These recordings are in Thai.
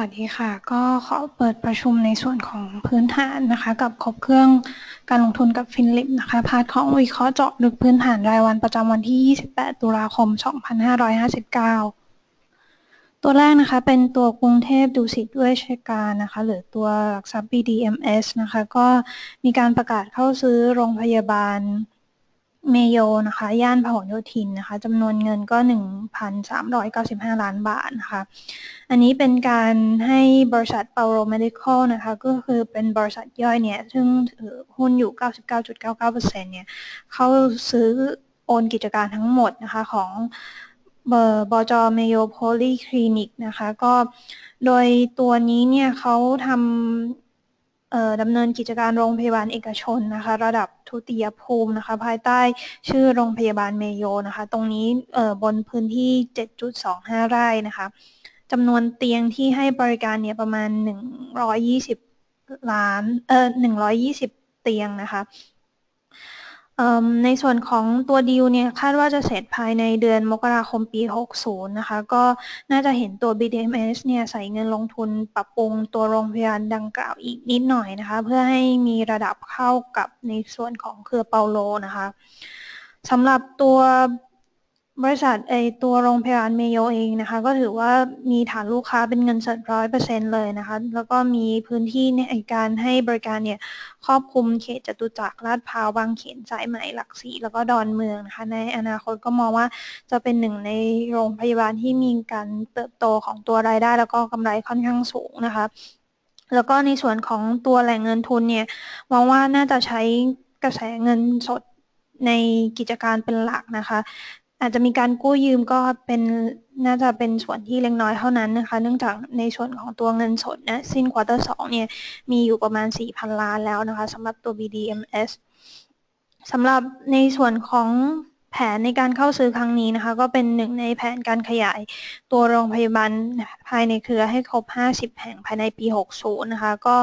วัสดีค่ะ ก็ขอเปิดประชุมในส่วนของพื้นฐานนะคะ กับครบเครื่องการลงทุนกับฟินลิปนะคะ พาร์ทของวิเคราะห์เจาะลึกพื้นฐานรายวันประจำวันที่ 28 ตุลาคม 2559 ตัวแรกนะคะ เป็นตัวกรุงเทพดุสิตเวชการนะคะ หรือตัวหลักทรัพย์ BDMs นะคะ ก็มีการประกาศเข้าซื้อโรงพยาบาล เมโยนะคะย่านพหลโยธินนะคะจำนวนเงินก็ 1,395 ล้านบาทนะคะ อันนี้เป็นการให้บริษัทเปาโรเมดิคอลนะคะก็คือเป็นบริษัทย่อยเนี่ย ซึ่งถือหุ้นอยู่ 99.99%เนี่ยเขาซื้อโอนกิจการทั้งหมดนะคะของบจเมโยโพลีคลินิกนะคะก็โดยตัวนี้เนี่ยเขาทำ ดำเนินกิจการโรงพยาบาลเอกชนนะคะ ระดับทุติยภูมินะคะ ภายใต้ชื่อโรงพยาบาลเมโยนะคะ ตรงนี้บนพื้นที่ 7.25 ไร่นะคะจำนวนเตียงที่ให้บริการเนี่ยประมาณ 120 ล้านเอ่อ120 เตียงนะคะ ในส่วนของตัวดีลเนี่ยคาดว่าจะเสร็จภายในเดือนมกราคมปี 60 นะคะ ก็น่าจะเห็นตัว BDMs เนี่ยใส่เงินลงทุนปรับปรุงตัวโรงพยาบาลดังกล่าวอีกนิดหน่อยนะคะ เพื่อให้มีระดับเข้ากับในส่วนของเครือเปาโลนะคะสำหรับตัว บริษัทไอตัวโรงพยาบาลเมโยเองนะคะ ก็ถือว่ามีฐานลูกค้าเป็นเงินสดร้อยเปอร์เซ็นเลยนะคะ แล้วก็มีพื้นที่ในการให้บริการเนี่ยครอบคลุมเขตจตุจักรลาดพร้าวบางเขนสายไหมหลักสี่แล้วก็ดอนเมืองนะคะ ในอนาคตก็มองว่าจะเป็นหนึ่งในโรงพยาบาลที่มีการเติบโตของตัวรายได้ แล้วก็กำไรค่อนข้างสูงนะคะแล้วก็ในส่วนของตัวแหล่งเงินทุนเนี่ยมองว่าน่าจะใช้กระแสเงินสดในกิจการเป็นหลักนะคะ อาจจะมีการกู้ยืมก็เป็นน่าจะเป็นส่วนที่เล็กน้อยเท่านั้นนะคะ เนื่องจากในส่วนของตัวเงินสดนะสิ้นควอเตอร์สองเนี่ยมีอยู่ประมาณ 4,000 ล้านแล้วนะคะสำหรับตัว BDMs สำหรับในส่วนของแผนในการเข้าซื้อครั้งนี้นะคะ ก็เป็นหนึ่งในแผนการขยายตัวโรงพยาบาลภายในเครือให้ครบ 50 แห่งภายในปี 60 นะคะ ก็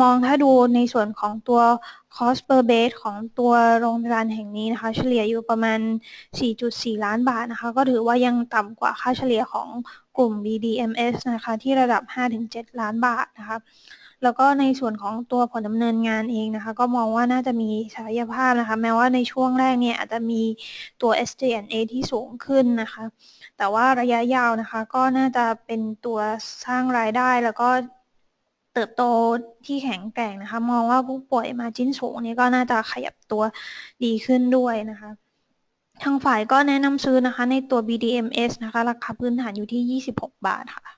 มองถ้าดูในส่วนของตัว cost per bed ของตัวโรงพยาบาลแห่งนี้นะคะ เฉลี่ยอยู่ประมาณ 4.4 ล้านบาทนะคะ ก็ถือว่ายังต่ำกว่าค่าเฉลี่ยของกลุ่ม BDMs นะคะ ที่ระดับ 5-7 ล้านบาทนะคะ แล้วก็ในส่วนของตัวผลดำเนินงานเองนะคะ ก็มองว่าน่าจะมีศักยภาพนะคะ แม้ว่าในช่วงแรกเนี่ยอาจจะมีตัว SG&A ที่สูงขึ้นนะคะ แต่ว่าระยะยาวนะคะ ก็น่าจะเป็นตัวสร้างรายได้แล้วก็ เติบโตที่แข็งแกร่งนะคะ มองว่าผู้ป่วยมาจิ้นสูงนี่ก็น่าจะขยับตัวดีขึ้นด้วยนะคะ ทางฝ่ายก็แนะนำซื้อนะคะ ในตัว BDMs นะคะ ราคาพื้นฐานอยู่ที่ 26 บาทค่ะ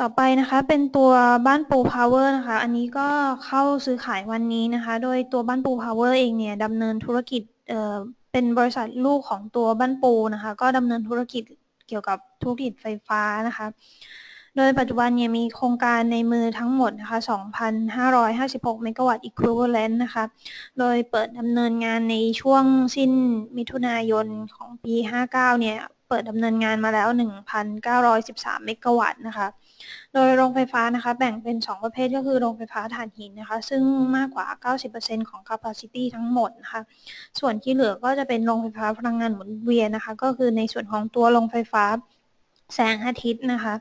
ต่อไปนะคะเป็นตัวบ้านปูพาวเวอร์นะคะ อันนี้ก็เข้าซื้อขายวันนี้นะคะ โดยตัวบ้านปูพาวเวอร์เองเนี่ยดำเนินธุรกิจเอ่อเป็นบริษัทลูกของตัวบ้านปูนะคะ ก็ดำเนินธุรกิจเกี่ยวกับธุรกิจไฟฟ้านะคะ โดยปัจจุบันเนี่ยมีโครงการในมือทั้งหมดนะคะ 2,556 เมกะวัตต์ equivalent นะคะ โดยเปิดดำเนินงานในช่วงสิ้นมิถุนายนของปี 59 เนี่ย เปิดดำเนินงานมาแล้ว 1,913 เมกะวัตต์นะคะ โดยโรงไฟฟ้านะคะ แบ่งเป็น 2 ประเภทก็คือโรงไฟฟ้าถ่านหินนะคะ ซึ่งมากกว่า 90%ของ capacity ทั้งหมดนะคะ ส่วนที่เหลือก็จะเป็นโรงไฟฟ้าพลังงานหมุนเวียนนะคะ ก็คือในส่วนของตัวโรงไฟฟ้าแสงอาทิตย์นะคะ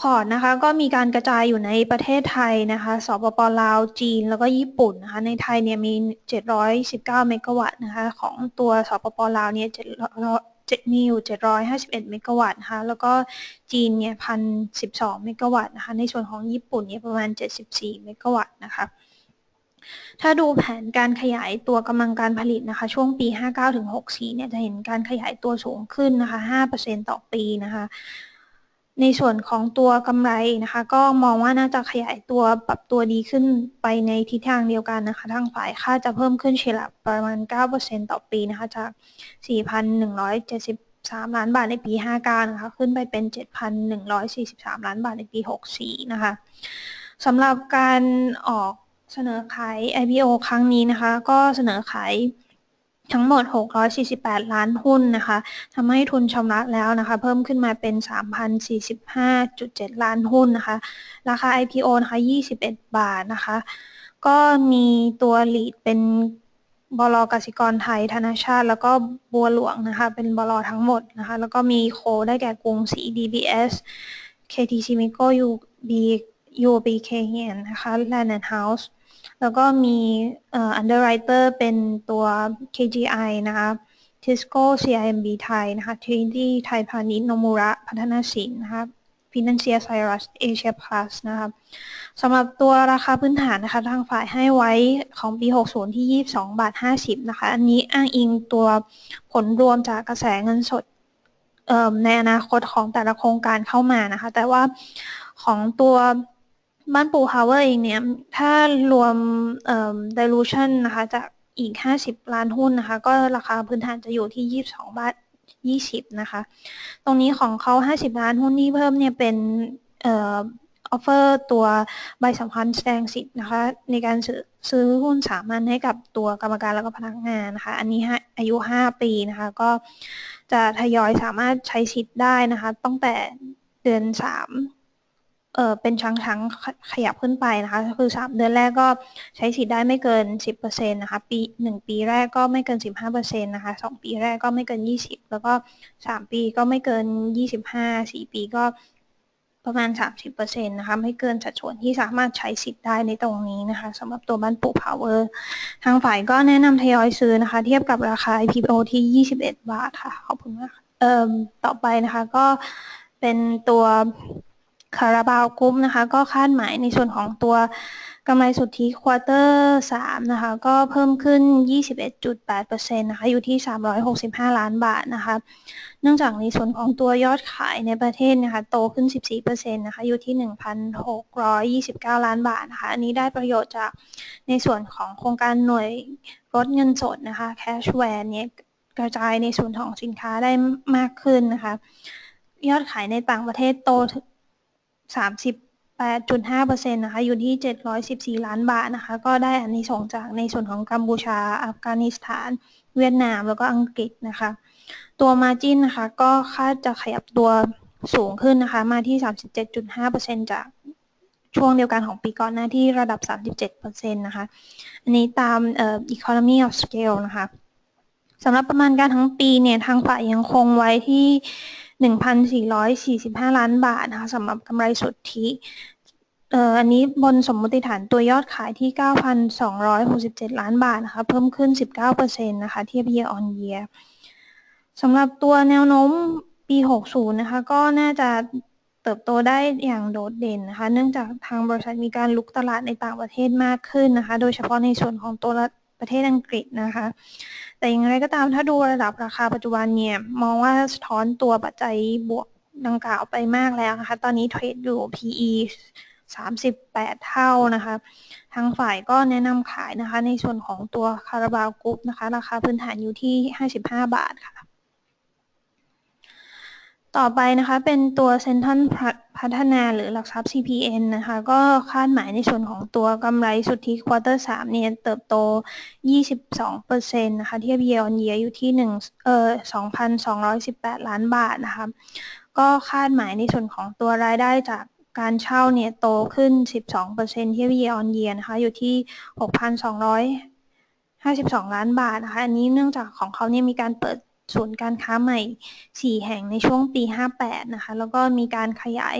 พอร์ตนะคะก็มีการกระจายอยู่ในประเทศไทยนะคะสปปลาว จีน แล้วก็ญี่ปุ่นนะคะในไทยเนี่ยมี 719 เมกะวัตต์นะคะของตัวสปปลาวเนี่ย7มีอยู่751 เมกะวัตต์นะคะแล้วก็จีนเนี่ยพันสิบสองเมกะวัตต์นะคะในส่วนของญี่ปุ่นเนี่ยประมาณ 74 เมกะวัตต์นะคะถ้าดูแผนการขยายตัวกำลังการผลิตนะคะ ช่วงปี 59ถึง64 เนี่ยจะเห็นการขยายตัวสูงขึ้นนะคะ 5%ต่อปีนะคะ ในส่วนของตัวกำไรนะคะ ก็มองว่าน่าจะขยายตัวปรับตัวดีขึ้นไปในทิศทางเดียวกันนะคะ ทางฝ่ายค่าจะเพิ่มขึ้นเฉลี่ยประมาณ 9%ต่อปีนะคะ จาก 4,173 ล้านบาทในปี 59 นะคะ ขึ้นไปเป็น 7,143 ล้านบาทในปี 64 นะคะสำหรับการออกเสนอขาย IPO ครั้งนี้นะคะ ก็เสนอขาย ทั้งหมด 648 ล้านหุ้นนะคะทำให้ทุนชำระแล้วนะคะ เพิ่มขึ้นมาเป็น 3,045.7 ล้านหุ้นนะคะ ราคา IPO นะคะ 21 บาทนะคะ ก็มีตัวหลีดเป็นบลกสิกรไทย ธนาชาติ แล้วก็บัวหลวงนะคะ เป็นบลทั้งหมดนะคะ แล้วก็มีโคได้แก่กรุงศรี DBS KTC m i c o UB UOB KN นะคะ Land and House แล้วก็มีเอ่อ underwriter เป็นตัว KGI นะคะ Tisco CIMB ไทยนะคะ Trinity ไทยพาณิชย์นมุระพัฒนาสินนะคะ Financial Cyrus Asia Plus นะคะสำหรับตัวราคาพื้นฐานนะคะทางฝ่ายให้ไว้ของปี 60 ที่ 22 บาท 50 นะคะ อันนี้อ้างอิงตัวผลรวมจากกระแสเงินสดในอนาคตของแต่ละโครงการเข้ามานะคะ แต่ว่าของตัว บ้านปูฮาวเวอร์เองเนี่ย ถ้ารวม dilution นะคะ จากอีก 50 ล้านหุ้นนะคะ ก็ราคาพื้นฐานจะอยู่ที่ 22 บาท 20 นะคะ ตรงนี้ของเขา 50 ล้านหุ้นที่เพิ่มเนี่ยเป็นเอ่อออฟเฟอร์ตัวใบสำคัญแสดงสิทธิ์นะคะ ในการซื้อซื้อหุ้นสามัญให้กับตัวกรรมการแล้วก็พนักงานนะคะ อันนี้อายุ 5 ปีนะคะ ก็จะทยอยสามารถใช้สิทธิ์ได้นะคะตั้งแต่เดือน 3 เออเป็นชั้งชั้งขยับขึ้นไปนะคะคือสามเดือนแรกก็ใช้สิทธิ์ได้ไม่เกินสิบเปอร์เซ็นต์นะคะปีหนึ่งปีแรกก็ไม่เกินสิบห้าเปอร์เซ็นต์นะคะสองปีแรกก็ไม่เกินยี่สิบแล้วก็สามปีก็ไม่เกินยี่สิบห้าสี่ปีก็ประมาณสามสิบเปอร์เซ็นต์นะคะไม่เกินสัดส่วนที่สามารถใช้สิทธิ์ได้ในตรงนี้นะคะสำหรับตัวบ้านปูพาวเวอร์ทางฝ่ายก็แนะนำทยอยซื้อนะคะ เทียบกับราคา IPO ที่ยี่สิบเอ็ดบาทค่ะขอบคุณมากเอ่อต่อไปนะคะก็เป็นตัว คาราบาวกรุ๊ปนะคะ ก็คาดหมายในส่วนของตัวกำไรสุทธิควอเตอร์3นะคะ ก็เพิ่มขึ้น 21.8%นะคะ อยู่ที่ 365 ล้านบาทนะคะ เนื่องจากในส่วนของตัวยอดขายในประเทศนะคะ โตขึ้น 14%นะคะ อยู่ที่ 1,629 ล้านบาทนะคะ อันนี้ได้ประโยชน์จากในส่วนของโครงการหน่วยลดเงินสดนะคะ cash w a r e เนี่ยกระจายในส่วนของสินค้าได้มากขึ้นนะคะ ยอดขายในต่างประเทศโต 38.5%นต์นะคะ อยู่ที่714ล้านบาทนะคะ ก็ได้อันนี้ส่งจากในส่วนของกัมพูชา อัฟกานิสถาน เวียดนาม แล้วก็อังกฤษนะคะ ตัวมาจินนะคะ ก็คาดจะขยับตัวสูงขึ้นนะคะ มาที่37.5%จากช่วงเดียวกันของปีก่อนหน้าที่ระดับ 37%นะคะ อันนี้ตามเอ่อ economy of scale นะคะสำหรับประมาณการทั้งปีเนี่ย ทางฝ่ายยังคงไว้ที่ 1,445 ล้านบาทนะคะสำหรับกำไรสุทธิเอ่ออันนี้บนสมมติฐานตัวยอดขายที่ 9,267 ล้านบาทนะคะเพิ่มขึ้น 19%นะคะเทียบ year on year สำหรับตัวแนวโน้มปี 60 นะคะก็น่าจะเติบโตได้อย่างโดดเด่นนะคะ เนื่องจากทางบริษัทมีการลุกตลาดในต่างประเทศมากขึ้นนะคะ โดยเฉพาะในส่วนของตัว ประเทศอังกฤษนะคะ แต่อย่างไรก็ตามถ้าดูระดับราคาปัจจุบันเนี่ย มองว่าสะท้อนตัวปัจจัยบวกดังกล่าวไปมากแล้วนะคะ ตอนนี้เทรดอยู่ PE 38 เท่านะคะ ทางฝ่ายก็แนะนำขายนะคะ ในส่วนของตัวคาราบาวกรุ๊ปนะคะ ราคาพื้นฐานอยู่ที่ 55 บาทค่ะ ต่อไปนะคะเป็นตัวเซ็นทรัลพัฒนาหรือหลักทรัพย์ CPN นะคะ ก็คาดหมายในส่วนของตัวกำไรสุทธิควอเตอร์3เนี่ยเติบโต 22%นะคะ เทียบ year on year อยู่ที่1เอ่อ2,218 ล้านบาทนะคะ ก็คาดหมายในส่วนของตัวรายได้จากการเช่าเนี่ยโตขึ้น 12%เทียบ year on year นะคะ อยู่ที่ 6,252 ล้านบาทนะคะ อันนี้เนื่องจากของเขาเนี่ยมีการเปิด ศูนย์การค้าใหม่ 4 แห่งในช่วงปี 58 นะคะ แล้วก็มีการขยาย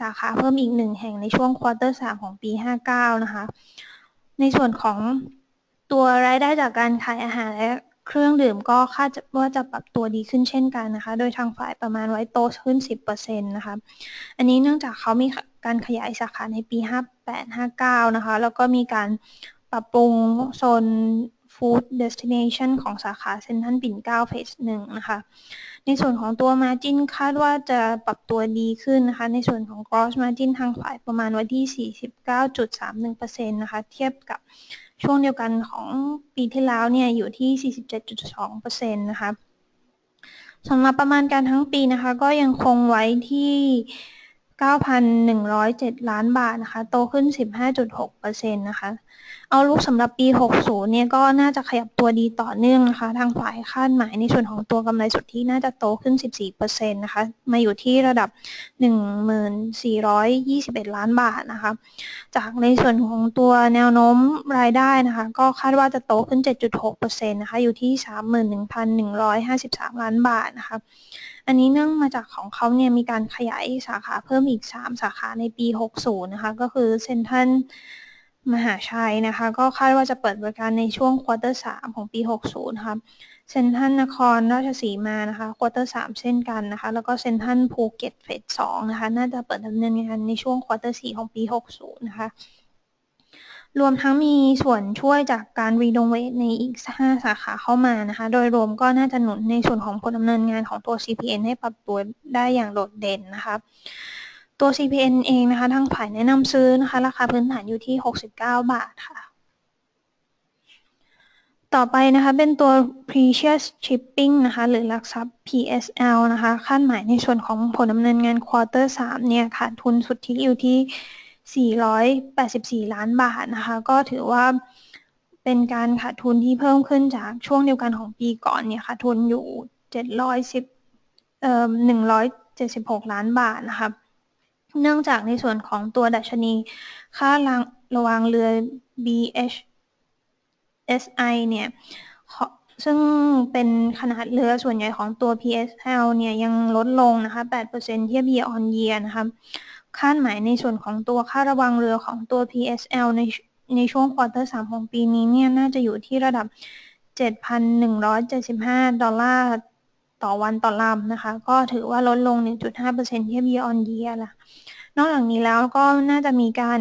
สาขาเพิ่มอีก 1 แห่งในช่วงควอเตอร์ 3 ของปี 59 นะคะ ในส่วนของตัวรายได้จากการขายอาหารและเครื่องดื่มก็คาดว่าจะปรับตัวดีขึ้นเช่นกันนะคะ โดยทางฝ่ายประมาณไว้โตขึ้น 10%นะคะ อันนี้เนื่องจากเขามีการขยายสาขาในปี 58-59 นะคะ แล้วก็มีการปรับปรุงโซน ฟู้ดเดสติเนชันของสาขาเซ็นทรัลปิ่นเกล้าเฟสหนึ่งนะคะ ในส่วนของตัว Margin คาดว่าจะปรับตัวดีขึ้นนะคะ ในส่วนของ Gross Margin ทางฝ่ายประมาณวันที่ 49.31%นะคะ เทียบกับช่วงเดียวกันของปีที่แล้วเนี่ยอยู่ที่ 47.2%นะคะสำหรับประมาณการทั้งปีนะคะ ก็ยังคงไว้ที่ 9,107 ล้านบาทนะคะ โตขึ้น 15.6%นะคะ เอาลุกสำหรับปี 60 เนี่ยก็น่าจะขยับตัวดีต่อเนื่องนะคะ ทางฝ่ายคาดหมายในส่วนของตัวกำไรสุทธิน่าจะโตขึ้น 14%นะคะ มาอยู่ที่ระดับ 1421 ล้านบาทนะคะ จากในส่วนของตัวแนวโน้มรายได้นะคะ ก็คาดว่าจะโตขึ้น 7.6%นะคะ อยู่ที่ 31,153 ล้านบาทนะคะ อันนี้เนื่องมาจากของเขาเนี่ยมีการขยายสาขาเพิ่มอีก 3 สาขาในปี 60 นะคะ ก็คือเซ็นทรัลมหาชัยนะคะ ก็คาดว่าจะเปิดบริการในช่วงควอเตอร์3ของปี 60นะคะเซ็นทรัลนครราชสีมานะคะควอเตอร์3เช่นกันนะคะ แล้วก็เซ็นทรัลภูเก็ตเฟส2นะคะ น่าจะเปิดดำเนินงานในช่วงควอเตอร์4ของปี 60 นะคะ รวมทั้งมีส่วนช่วยจากการรีโนเวทในอีก 5 สาขาเข้ามานะคะ โดยรวมก็น่าจะหนุนในส่วนของผลดำเนินงานของตัว CPN ให้ปรับตัวได้อย่างโดดเด่นนะคะ ตัว CPN เองนะคะ ทางฝ่ายแนะนำซื้อนะคะ ราคาพื้นฐานอยู่ที่ 69 บาทค่ะ ต่อไปนะคะเป็นตัว Precious Shipping นะคะ หรือหลักทรัพย์ PSL นะคะ คาดหมายในส่วนของผลดำเนินงานควอเตอร์3เนี่ยขาดทุนสุทธิอยู่ที่ 484 ล้านบาทนะคะ ก็ถือว่าเป็นการขาดทุนที่เพิ่มขึ้นจากช่วงเดียวกันของปีก่อนเนี่ยขาดทุนอยู่ 710เอ่อ176 ล้านบาทนะคะเนื่องจากในส่วนของตัวดัชนี ค่าระวางเรือ BHSI เนี่ย ซึ่งเป็นขนาดเรือส่วนใหญ่ของตัว PSL เนี่ยยังลดลงนะคะ 8%เทียบ year on year นะคะ คาดหมายในส่วนของตัวค่าระวังเรือของตัว PSL ในในช่วงควอเตอร์สามของปีนี้เนี่ยน่าจะอยู่ที่ระดับ 7,175 ดอลลาร์ต่อวันต่อลำนะคะ ก็ถือว่าลดลง 1.5%เทียบ year on year ละนอกจากนี้แล้วก็น่าจะมีการ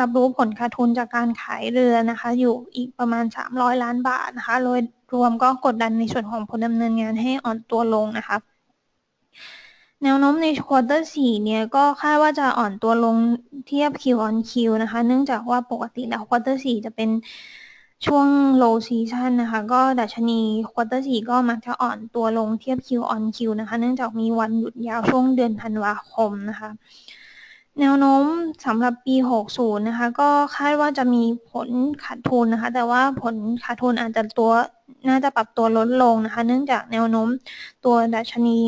รับรู้ผลขาดทุนจากการขายเรือนะคะ อยู่อีกประมาณ 300 ล้านบาทนะคะ โดยรวมก็กดดันในส่วนของผลดำเนินงานให้อ่อนตัวลงนะคะ แนวโน้มในควอเตอร์สี่เนี่ยก็คาดว่าจะอ่อนตัวลงเทียบ Q on Q นะคะ เนื่องจากว่าปกติแล้วควอเตอร์สี่จะเป็นช่วง low season นะคะ ก็ดัชนีควอเตอร์สี่ก็มักจะอ่อนตัวลงเทียบ Q on Q นะคะ เนื่องจากมีวันหยุดยาวช่วงเดือนธันวาคมนะคะ แนวโน้มสำหรับปี 60 นะคะ ก็คาดว่าจะมีผลขาดทุนนะคะ แต่ว่าผลขาดทุนอาจจะตัวน่าจะปรับตัวลดลงนะคะ เนื่องจากแนวโน้มตัวดัชนี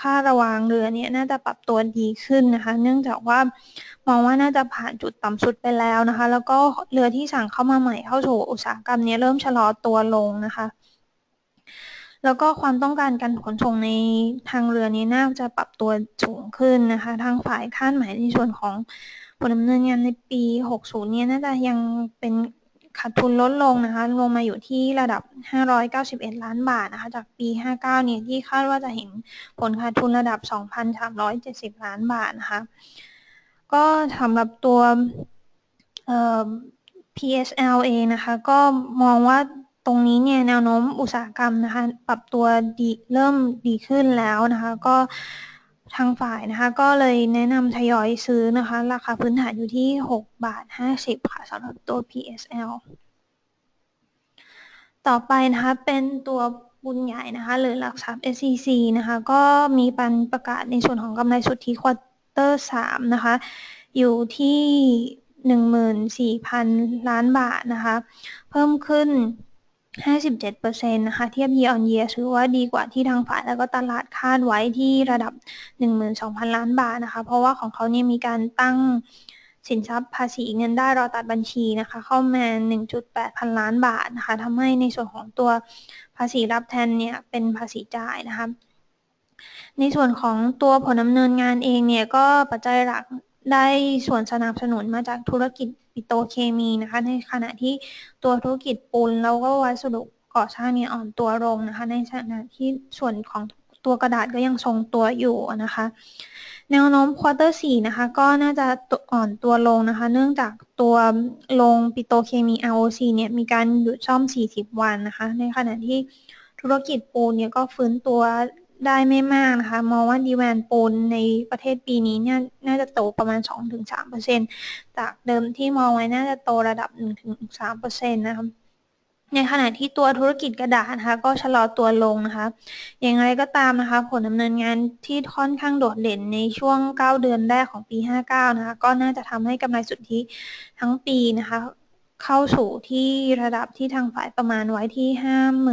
ค่าระวางเรือเนี่ยน่าจะปรับตัวดีขึ้นนะคะ เนื่องจากว่ามองว่าน่าจะผ่านจุดต่ำสุดไปแล้วนะคะ แล้วก็เรือที่สั่งเข้ามาใหม่เข้าสู่อุตสาหกรรมนี้เริ่มชะลอตัวลงนะคะ แล้วก็ความต้องการการขนส่งในทางเรือนี้น่าจะปรับตัวสูงขึ้นนะคะ ทางฝ่ายคาดหมายในส่วนของผลดำเนินงานในปี 60 เนี่ยน่าจะยังเป็น ขาดทุนลดลงนะคะ ลงมาอยู่ที่ระดับ 591 ล้านบาทนะคะ จากปี 59 เนี่ยที่คาดว่าจะเห็นผลขาดทุนระดับ 2,370 ล้านบาทนะคะ ก็สำหรับตัว PSL เองนะคะ ก็มองว่าตรงนี้เนี่ยแนวโน้มอุตสาหกรรมนะคะ ปรับตัวดีเริ่มดีขึ้นแล้วนะคะ ก็ ทางฝ่ายนะคะก็เลยแนะนำทยอยซื้อนะคะ ราคาพื้นฐานอยู่ที่ 6 บาท 50 ค่ะสำหรับตัว PSL ต่อไปนะคะเป็นตัวบุญใหญ่นะคะหรือหลักทรัพย์ SCC นะคะก็มีปันประกาศในส่วนของกำไรสุทธิควอเตอร์3นะคะอยู่ที่ 14,000 ล้านบาทนะคะเพิ่มขึ้น 57%นะคะ เทียบ year on year ถือว่าดีกว่าที่ทางฝ่ายแล้วก็ตลาดคาดไว้ที่ระดับ 12,000 ล้านบาทนะคะ เพราะว่าของเขาเนี่ยมีการตั้งสินทรัพย์ภาษีเงินได้รอตัดบัญชีนะคะ เข้ามา 1.8 พันล้านบาทนะคะทำให้ในส่วนของตัวภาษีรับแทนเนี่ยเป็นภาษีจ่ายนะคะ ในส่วนของตัวผลดำเนินงานเองเนี่ยก็ปัจจัยหลักได้ส่วนสนับสนุนมาจากธุรกิจ ปิโตเคมีนะคะในขณะที่ตัวธุรกิจปูนแล้วก็วัสดุก่อสร้างเนี่ยอ่อนตัวลงนะคะในขณะที่ส่วนของตัวกระดาษก็ยังทรงตัวอยู่นะคะ แนวโน้มควอเตอร์สี่นะคะก็น่าจะอ่อนตัวลงนะคะ เนื่องจากตัวลงปิโตเคมี ROC เนี่ยมีการหยุดซ่อม 40 วันนะคะ ในขณะที่ธุรกิจปูนเนี่ยก็ฟื้นตัว ได้ไม่มากนะคะ มองว่าดีแวนปูนในประเทศปีนี้เนี่ยน่าจะโตประมาณ 2-3%จากเดิมที่มองไว้น่าจะโตระดับ 1-3%นะคะในขณะที่ตัวธุรกิจกระดาษนะคะก็ชะลอตัวลงนะคะ อย่างไรก็ตามนะคะ ผลดำเนินงานที่ค่อนข้างโดดเด่นในช่วง 9 เดือนแรกของปี 59 นะคะ ก็น่าจะทำให้กำไรสุทธิทั้งปีนะคะ เข้าสู่ที่ระดับที่ทางฝ่ายประมาณไว้ที่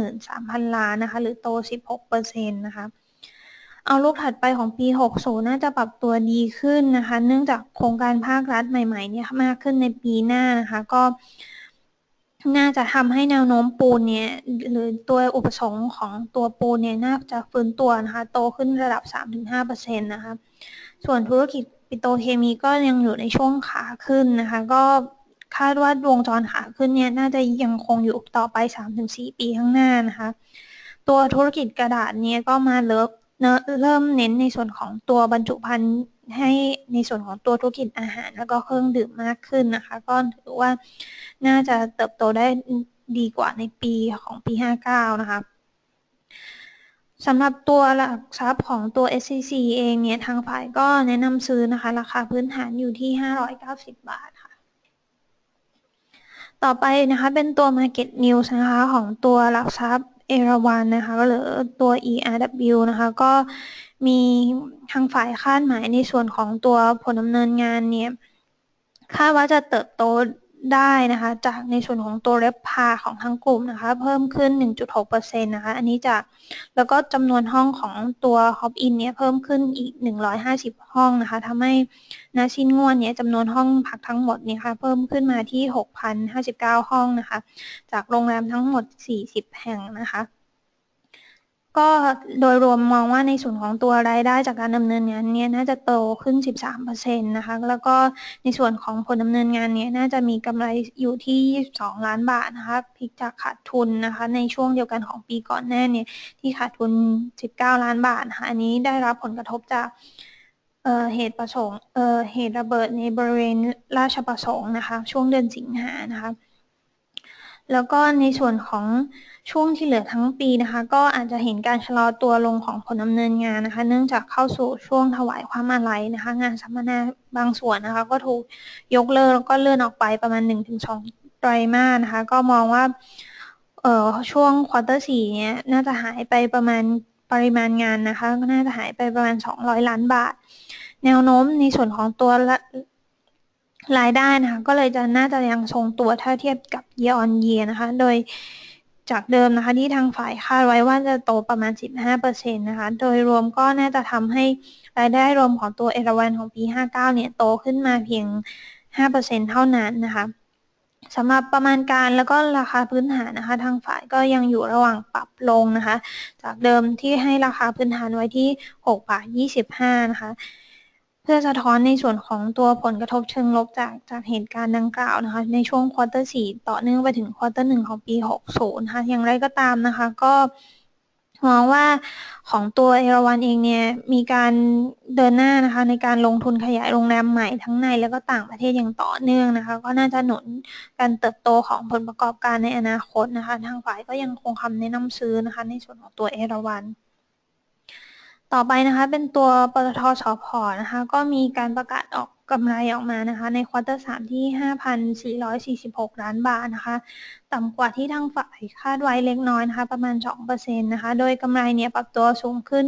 53,000 ล้านนะคะ หรือโต 16%นะคะ เอาลูกถัดไปของปี 60 น่าจะปรับตัวดีขึ้นนะคะ เนื่องจากโครงการภาครัฐใหม่ ๆ เนี่ยมากขึ้นในปีหน้านะคะ ก็น่าจะทำให้แนวโน้มปูนเนี่ยหรือตัวอุปสงค์ของตัวปูนเนี่ยน่าจะฟื้นตัวนะคะโตขึ้นระดับ 3-5%นะคะส่วนธุรกิจปิโตเคมีก็ยังอยู่ในช่วงขาขึ้นนะคะ ก็คาดว่าวงจรขาขึ้นเนี่ยน่าจะยังคงอยู่ต่อไป 3-4 ปีข้างหน้านะคะ ตัวธุรกิจกระดาษเนี่ยก็มาเลิก เริ่มเน้นในส่วนของตัวบรรจุภัณฑ์ให้ในส่วนของตัวธุรกิจอาหาร แล้วก็เครื่องดื่มมากขึ้นนะคะ ก็ถือว่าน่าจะเติบโตได้ดีกว่าในปีของปี 59 นะคะสำหรับตัวหลักทรัพย์ของตัว SCC เองเนี่ยทางฝ่ายก็แนะนำซื้อนะคะ ราคาพื้นฐานอยู่ที่ 590 บาทค่ะ ต่อไปนะคะเป็นตัว Market News นะคะของตัวหลักทรัพย์ เอราวันนะคะหรือตัว ERW นะคะก็มีทางฝ่ายคาดหมายในส่วนของตัวผลดำเนินงานเนี่ยคาดว่าจะเติบโต ได้นะคะ จากในส่วนของตัวเรปพาของทั้งกลุ่มนะคะ เพิ่มขึ้น 1.6%นะคะ อันนี้จากแล้วก็จำนวนห้องของตัวฮอปอินเนี่ยเพิ่มขึ้นอีก 150 ห้องนะคะทำให้นาชินงวนเนี่ยจำนวนห้องพักทั้งหมดเนี่ยค่ะเพิ่มขึ้นมาที่ 6,059 ห้องนะคะ จากโรงแรมทั้งหมด 40 แห่งนะคะ ก็โดยรวมมองว่าในส่วนของตัวรายได้จากการดำเนินงานนี้น่าจะโตขึ้น 13%นะคะ แล้วก็ในส่วนของผลดำเนินงานนี้น่าจะมีกำไรอยู่ที่ 22 ล้านบาทนะคะพลิกจากขาดทุนนะคะ ในช่วงเดียวกันของปีก่อนหน้าเนี่ยที่ขาดทุน 19 ล้านบาทนะคะอันนี้ได้รับผลกระทบจากเหตุประสงค์เหตุระเบิดในบริเวณราชประสงค์นะคะ ช่วงเดือนสิงหานะคะ แล้วก็ในส่วนของช่วงที่เหลือทั้งปีนะคะ ก็อาจจะเห็นการชะลอตัวลงของผลดำเนินงานนะคะ เนื่องจากเข้าสู่ช่วงถวายความอาลัยนะคะ งานสัมมนาบางส่วนนะคะ ก็ถูกยกเลิกแล้วก็เลื่อนออกไปประมาณ 1-2 ไตรมาสนะคะ ก็มองว่าเอ่อช่วงควอเตอร์สี่เนี้ยน่าจะหายไปประมาณปริมาณงานนะคะ ก็น่าจะหายไปประมาณ 200 ล้านบาท แนวโน้มในส่วนของตัว รายได้นะคะ ก็เลยจะน่าจะยังทรงตัวถ้าเทียบกับ year on year นะคะ โดยจากเดิมนะคะที่ทางฝ่ายคาดไว้ว่าจะโตประมาณ 15%นะคะ โดยรวมก็น่าจะทำให้รายได้รวมของตัวเอราวันของปี 59 เนี่ยโตขึ้นมาเพียง 5%เท่านั้นนะคะสำหรับประมาณการแล้วก็ราคาพื้นฐานนะคะ ทางฝ่ายก็ยังอยู่ระหว่างปรับลงนะคะ จากเดิมที่ให้ราคาพื้นฐานไว้ที่6บาท25นะคะ เพื่อสะท้อนในส่วนของตัวผลกระทบเชิงลบจากจากเหตุการณ์ดังกล่าวนะคะ ในช่วงควอเตอร์สี่ต่อเนื่องไปถึงควอเตอร์หนึ่งของปี 60นะคะอย่างไรก็ตามนะคะ ก็มองว่าของตัวเอราวันเองเนี่ยมีการเดินหน้านะคะในการลงทุนขยายโรงแรมใหม่ทั้งในแล้วก็ต่างประเทศอย่างต่อเนื่องนะคะ ก็น่าจะหนุนการเติบโตของผลประกอบการในอนาคตนะคะ ทางฝ่ายก็ยังคงคำแนะนำซื้อนะคะ ในส่วนของตัวเอราวัน ต่อไปนะคะเป็นตัวปตทสพนะคะก็มีการประกาศออกกำไรออกมานะคะในควอเตอร์สามที่ 5,446 ล้านบาทนะคะต่ำกว่าที่ทางฝ่ายคาดไว้เล็กน้อยนะคะประมาณ 2%นะคะโดยกำไรเนี่ยปรับตัวสูงขึ้น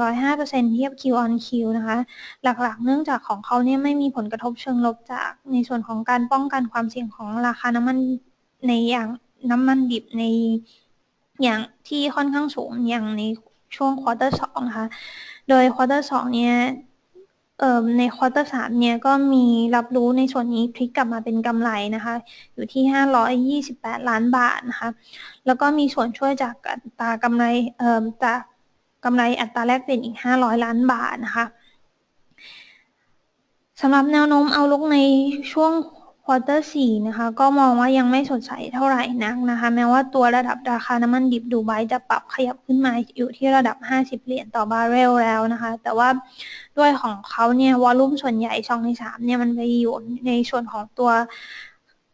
105%เทียบ Q on Q นะคะหลักๆ เนื่องจากของเขาเนี่ยไม่มีผลกระทบเชิงลบจากในส่วนของการป้องกันความเสี่ยงของราคาน้ำมันในอย่างน้ำมันดิบในอย่างที่ค่อนข้างสูงอย่างใน ช่วงควอเตอร์สองนะคะโดยควอเตอร์สองเนี่ยในควอเตอร์สามเนี่ยก็มีรับรู้ในส่วนนี้พลิกกลับมาเป็นกำไรนะคะ อยู่ที่ 528 ล้านบาทนะคะ แล้วก็มีส่วนช่วยจากอัตรากำไรเอ่อจากกำไรอัตราแลกเปลี่ยนอีก 500 ล้านบาทนะคะสำหรับแนวโน้มเอาลุกในช่วงค ควอเตอร์สี่นะคะ ก็มองว่ายังไม่สดใสเท่าไหร่นักนะคะ แม้ว่าตัวระดับราคาน้ำมันดิบดูไบจะปรับขยับขึ้นมาอยู่ที่ระดับ 50 เหรียญต่อบาร์เรลแล้วนะคะ แต่ว่าด้วยของเขาเนี่ยวอลลุ่มส่วนใหญ่ช่องที่3เนี่ยมันไปอยู่ในส่วนของตัว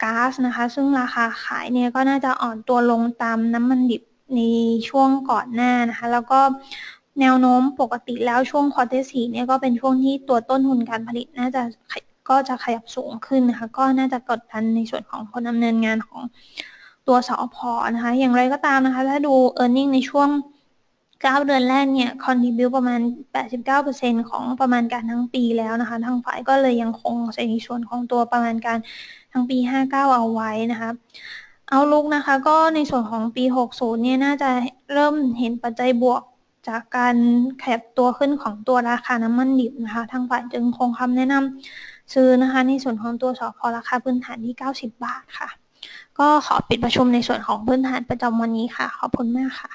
ก๊าซนะคะ ซึ่งราคาขายเนี่ยก็น่าจะอ่อนตัวลงตามน้ำมันดิบในช่วงก่อนหน้านะคะ แล้วก็แนวโน้มปกติแล้วช่วงควอเตอร์สี่เนี่ยก็เป็นช่วงที่ตัวต้นทุนการผลิตน่าจะ ก็จะขยับสูงขึ้นนะคะก็น่าจะกดดันในส่วนของคนดำเนินงานของตัวสอพอนะคะ อย่างไรก็ตามนะคะ ถ้าดู e a r n i n g ในช่วง 9 เดือนแรกเนี่ย contribu ประมาณ 89%ของประมาณการทั้งปีแล้วนะคะ ทางฝ่ายก็เลยยังคงในส่วนของตัวประมาณการทั้งปี 59 เอาไว้นะคะเอาลุกนะคะ ก็ในส่วนของปี 60 เนี่ย น่าจะเริ่มเห็นปัจจัยบวกจากการขยับตัวขึ้นของตัวราคาน้ำมันดิบนะคะ ทางฝ่ายจึงคงคำแนะนำ ซื้อนะคะในส่วนของตัวสอพอราคาพื้นฐานที่ 90 บาทค่ะ ก็ขอปิดประชุมในส่วนของพื้นฐานประจำวันนี้ค่ะ ขอบคุณมากค่ะ